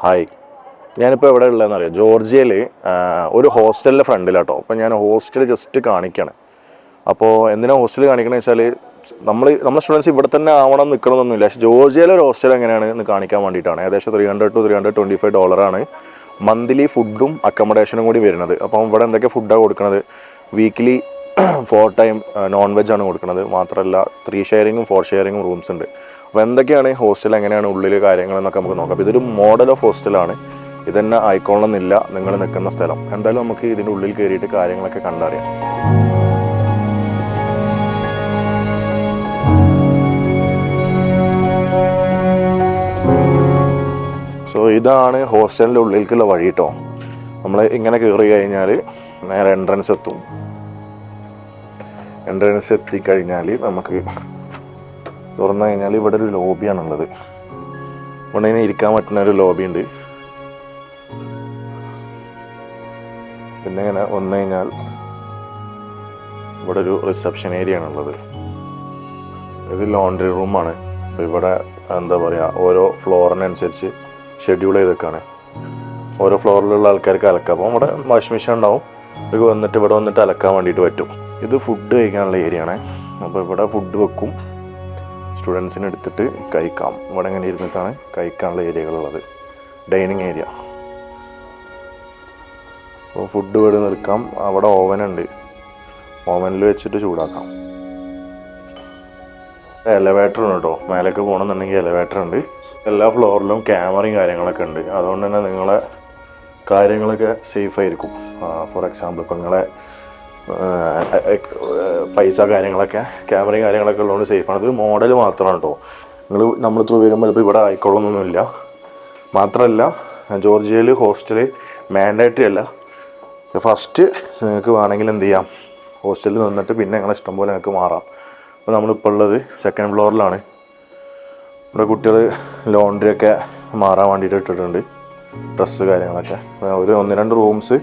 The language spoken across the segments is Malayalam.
ഹായ് ഞാനിപ്പോൾ എവിടെ ഉള്ളതെന്ന് അറിയാം ജോർജിയയിൽ ഒരു ഹോസ്റ്റലിന്റെ ഫ്രണ്ടിലാട്ടോ. അപ്പോൾ ഞാൻ ഹോസ്റ്റൽ ജസ്റ്റ് കാണിക്കുകയാണ് അപ്പോൾ എന്തിനാണ് ഹോസ്റ്റൽ കാണിക്കണമെന്ന് വെച്ചാൽ നമ്മൾ നമ്മുടെ സ്റ്റുഡൻസ് ഇവിടെ തന്നെ ആവണം നിൽക്കണമെന്നൊന്നുമില്ല പക്ഷേ ജോർജിയയിലെ ഒരു ഹോസ്റ്റൽ എങ്ങനെയാണ് എന്ന് കാണിക്കാൻ വേണ്ടിയിട്ടാണ്. ഏകദേശം three hundred to three hundred twenty five ഡോളറാണ് മന്ത്ലി ഫുഡും അക്കോമഡേഷനും കൂടി വരുന്നത്. അപ്പം ഇവിടെ എന്തൊക്കെ ഫുഡാണ് കൊടുക്കുന്നത് weekly four time non veg ആണ് കൊടുക്കുന്നത്. മാത്രമല്ല ത്രീ ഷെയറിങ്ങും ഫോർ ഷെയറിങ്ങും റൂംസ് ഉണ്ട്. അപ്പോൾ എന്തൊക്കെയാണ് ഹോസ്റ്റൽ എങ്ങനെയാണ് ഉള്ളിൽ കാര്യങ്ങളെന്നൊക്കെ നമുക്ക് നോക്കാം. ഇതൊരു മോഡൽ ഓഫ് ഹോസ്റ്റലാണ് ഇതന്നെ ആയിക്കോളണമെന്നില്ല നിങ്ങൾ നിൽക്കുന്ന സ്ഥലം. എന്തായാലും നമുക്ക് ഇതിന്റെ ഉള്ളിൽ കയറിയിട്ട് കാര്യങ്ങളൊക്കെ കണ്ടറിയാം. സോ ഇതാണ് ഹോസ്റ്റലിന്റെ ഉള്ളിലേക്കുള്ള വഴി കേട്ടോ നമ്മൾ ഇങ്ങനെ കയറി കഴിഞ്ഞാൽ നേരെ എൻട്രൻസ് എത്തും. എൻട്രൻസ് എത്തിക്കഴിഞ്ഞാൽ നമുക്ക് തുറന്നു കഴിഞ്ഞാൽ ഇവിടെ ഒരു ലോബിയാണുള്ളത് ഇങ്ങനെ ഇരിക്കാൻ പറ്റുന്ന ഒരു ലോബി ഉണ്ട്. പിന്നെ ഇങ്ങനെ വന്നു കഴിഞ്ഞാൽ ഇവിടെ ഒരു റിസപ്ഷൻ ഏരിയ ആണുള്ളത്. ഇത് ലോണ്ടറി റൂമാണ് അപ്പോൾ ഇവിടെ എന്താ പറയുക ഓരോ ഫ്ലോറിനനുസരിച്ച് ഷെഡ്യൂൾ ചെയ്തൊക്കെയാണ് ഓരോ ഫ്ലോറിലുള്ള ആൾക്കാർക്ക് അലക്കാം. അപ്പോൾ ഇവിടെ വാഷിംഗ് മെഷീൻ ഉണ്ടാവും. ഇവർക്ക് വന്നിട്ട് ഇവിടെ വന്നിട്ട് അലക്കാൻ വേണ്ടിയിട്ട് പറ്റും. ഇത് ഫുഡ് കഴിക്കാനുള്ള ഏരിയ ആണ്. അപ്പോൾ ഇവിടെ ഫുഡ് വെക്കും. സ്റ്റുഡൻസിന് എടുത്തിട്ട് കഴിക്കാം. ഇവിടെ ഇങ്ങനെ ഇരുന്നിട്ടാണ് കഴിക്കാനുള്ള ഏരിയകളുള്ളത് ഡൈനിങ് ഏരിയ അപ്പോൾ ഫുഡ് ഇവിടെ നിൽക്കാം അവിടെ ഓവൻ ഉണ്ട്. ഓവനിൽ വെച്ചിട്ട് ചൂടാക്കാം. എലവേറ്റർ ഉണ്ട് കേട്ടോ. മേലേക്ക് പോകണമെന്നുണ്ടെങ്കിൽ എലവേറ്റർ ഉണ്ട്. എല്ലാ ഫ്ലോറിലും ക്യാമറയും കാര്യങ്ങളൊക്കെ ഉണ്ട്. അതുകൊണ്ട് തന്നെ നിങ്ങളെ കാര്യങ്ങളൊക്കെ സേഫ് ആയിരിക്കും. ഫോർ എക്സാമ്പിൾ ഇപ്പം നിങ്ങളെ പൈസ കാര്യങ്ങളൊക്കെ ക്യാമറയും കാര്യങ്ങളൊക്കെ ഉള്ളതുകൊണ്ട് സേഫാണ് ഇത് മോഡൽ മാത്രമാണ് കേട്ടോ നിങ്ങൾ നമ്മൾ ത്രൂ വരുമ്പോൾ ഇപ്പോൾ ഇവിടെ ആയിക്കൊള്ളുന്നൊന്നുമില്ല. മാത്രമല്ല ജോർജിയയിൽ ഹോസ്റ്റൽ മാൻഡേറ്ററി അല്ല. ഫസ്റ്റ് നിങ്ങൾക്ക് വേണമെങ്കിൽ എന്ത് ചെയ്യാം? ഹോസ്റ്റലിൽ നിന്നിട്ട് പിന്നെ നിങ്ങളെ ഇഷ്ടം പോലെ നിങ്ങൾക്ക് മാറാം. അപ്പോൾ നമ്മളിപ്പോൾ ഉള്ളത് സെക്കൻഡ് ഫ്ലോറിലാണ് ഇവിടെ കുട്ടികൾ ലോണ്ടറിയൊക്കെ മാറാൻ വേണ്ടിയിട്ട് ഇട്ടിട്ടുണ്ട്. ഡ്രസ്സ് കാര്യങ്ങളൊക്കെ. ഒരു ഒന്ന് രണ്ട് റൂംസ്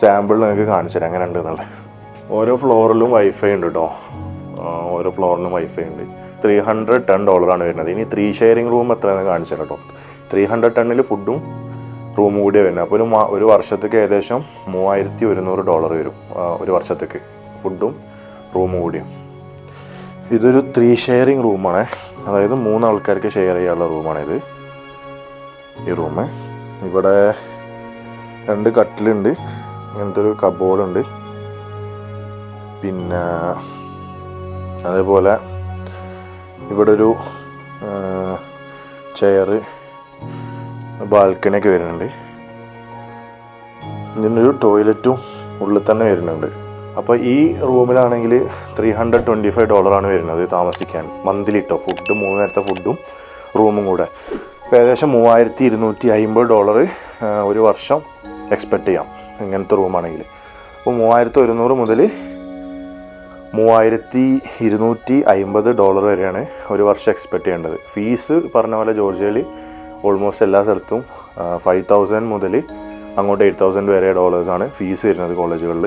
സാമ്പിൾ നിങ്ങൾക്ക് കാണിച്ചു തരാം. അങ്ങനെ ഉണ്ട് എന്നുള്ളത് ഓരോ ഫ്ലോറിലും വൈഫൈ ഉണ്ട് കേട്ടോ ഓരോ ഫ്ലോറിലും വൈഫൈ ഉണ്ട്. ത്രീ ഹൺഡ്രഡ് ടെൻ ഡോളറാണ് വരുന്നത്. ഇനി ത്രീ ഷെയറിംഗ് റൂം എത്രയാണെന്ന് കാണിച്ചു തരാം കേട്ടോ ത്രീ ഹൺഡ്രഡ് ടെണ്ണിൽ ഫുഡും റൂമും കൂടിയാണ് വരുന്നത്. അപ്പോൾ ഒരു ഒരു വർഷത്തേക്ക് ഏകദേശം മൂവായിരത്തി ഒരുന്നൂറ് ഡോളർ വരും ഒരു വർഷത്തേക്ക് ഫുഡും റൂമും കൂടിയും. ഇതൊരു ത്രീ ഷെയറിംഗ് റൂമാണ് അതായത് മൂന്ന് ആൾക്കാർക്ക് ഷെയർ ചെയ്യാനുള്ള റൂമാണിത് ഈ റൂം ഇവിടെ രണ്ട് കട്ടിലുണ്ട്. ഇങ്ങനത്തെ ഒരു കബോർഡുണ്ട് പിന്നെ അതേപോലെ ഇവിടെ ഒരു ചെയറ് ബാൽക്കണിയൊക്കെ വരുന്നുണ്ട്. ഇതിനൊരു ടോയ്ലറ്റും ഉള്ളിൽ തന്നെ വരുന്നുണ്ട്. അപ്പോൾ ഈ റൂമിലാണെങ്കിൽ ത്രീ ഹൺഡ്രഡ് ട്വന്റി ഫൈവ് ഡോളറാണ് വരുന്നത് താമസിക്കാൻ. മന്ത്ലി കേട്ടോ ഫുഡ് മൂന്ന് നേരത്തെ ഫുഡും റൂമും കൂടെ. ഏകദേശം മൂവായിരത്തി ഇരുന്നൂറ്റി അമ്പത് ഡോളർ ഒരു വർഷം എക്സ്പെക്റ്റ് ചെയ്യാം. ഇങ്ങനത്തെ റൂമാണെങ്കിൽ അപ്പോൾ മൂവായിരത്തി ഒരുന്നൂറ് മുതൽ മൂവായിരത്തി ഇരുന്നൂറ്റി അമ്പത് ഡോളർ വരെയാണ് ഒരു വർഷം എക്സ്പെക്റ്റ് ചെയ്യേണ്ടത്. ഫീസ് പറഞ്ഞ പോലെ ജോർജിയയിൽ ഓൾമോസ്റ്റ് എല്ലാ സ്ഥലത്തും ഫൈവ് തൗസൻഡ് മുതൽ അങ്ങോട്ട് എയ്റ്റ് തൗസൻഡ് വരെ ഡോളേഴ്സാണ് ഫീസ് വരുന്നത് കോളേജുകളിൽ.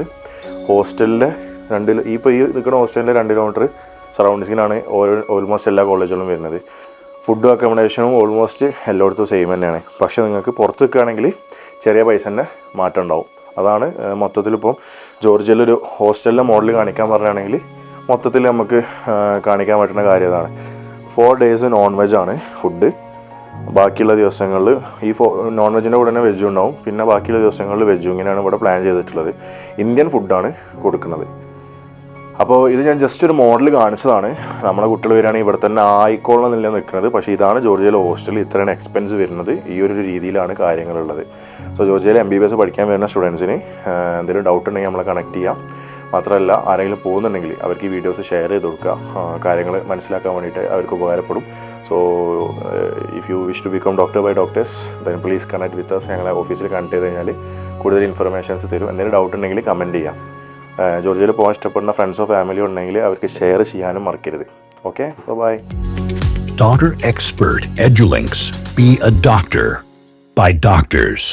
ഹോസ്റ്റലിലെ രണ്ട് ഇപ്പോൾ ഈ നിൽക്കുന്ന ഹോസ്റ്റലിന്റെ രണ്ട് കിലോമീറ്റർ സറൗണ്ടിങ്സിനാണ് ഓൾമോസ്റ്റ് എല്ലാ കോളേജുകളും വരുന്നത്. ഫുഡും അക്കോമഡേഷനും ഓൾമോസ്റ്റ് എല്ലായിടത്തും സെയിം തന്നെയാണ്. പക്ഷേ നിങ്ങൾക്ക് പുറത്ത് നിൽക്കുകയാണെങ്കിൽ ചെറിയ പൈസ തന്നെ മാറ്റം ഉണ്ടാവും. അതാണ് മൊത്തത്തിൽ മൊത്തത്തിലിപ്പം ജോർജിയയിലൊരു ഹോസ്റ്റലിലെ മോഡൽ കാണിക്കാൻ പറയുകയാണെങ്കിൽ മൊത്തത്തിൽ നമുക്ക് കാണിക്കാൻ പറ്റുന്ന കാര്യം അതാണ് ഫോർ ഡേയ്സ് നോൺ വെജ് ആണ് ഫുഡ് ബാക്കിയുള്ള ദിവസങ്ങളിൽ ഈ ഫോ നോൺ വെജിന്റെ കൂടെ തന്നെ വെജും ഉണ്ടാവും. പിന്നെ ബാക്കിയുള്ള ദിവസങ്ങളിൽ വെജും ഇങ്ങനെയാണ് ഇവിടെ പ്ലാൻ ചെയ്തിട്ടുള്ളത്. ഇന്ത്യൻ ഫുഡാണ് കൊടുക്കുന്നത്. അപ്പോൾ ഇത് ഞാൻ ജസ്റ്റ് ഒരു മോഡൽ കാണിച്ചതാണ്. നമ്മുടെ കുട്ടികൾ വരികയാണെങ്കിൽ ഇവിടെ തന്നെ ആയിക്കോളണം എന്നില്ല നിൽക്കുന്നത്. പക്ഷേ ഇതാണ് ജോർജിയയിലെ ഹോസ്റ്റലിൽ ഇത്രയാണ് എക്സ്പെൻസ് വരുന്നത്. ഈ ഒരു രീതിയിലാണ് കാര്യങ്ങളുള്ളത്. സോ ജോർജിയയിലെ എം ബി ബി എസ് പഠിക്കാൻ വരുന്ന സ്റ്റുഡൻസിന് എന്തെങ്കിലും ഡൗട്ട് ഉണ്ടെങ്കിൽ നമ്മളെ കണക്ട് ചെയ്യാം. മാത്രമല്ല ആരെങ്കിലും പോകുന്നുണ്ടെങ്കിൽ അവർക്ക് ഈ വീഡിയോസ് ഷെയർ ചെയ്ത് കൊടുക്കുക. കാര്യങ്ങൾ മനസ്സിലാക്കാൻ വേണ്ടിയിട്ട് അവർക്ക് ഉപകാരപ്പെടും. So if you wish to become doctor by doctors then please connect with us ഞങ്ങളെ ഓഫീസിൽ കണക്ട് ചെയ്ത് കഴിഞ്ഞാൽ കൂടുതൽ ഇൻഫർമേഷൻസ് തരും. എന്തെങ്കിലും ഡൗട്ട് ഉണ്ടെങ്കിൽ കമന്റ് ചെയ്യാം. ജോർജിയയിൽ പോകാൻ ഇഷ്ടപ്പെടുന്ന ഫ്രണ്ട്സോ ഫാമിലിയോ ഉണ്ടെങ്കിൽ അവർക്ക് ഷെയർ ചെയ്യാനും മറക്കരുത് okay bye Daughter Expert Edulinks. Be a doctor by doctors.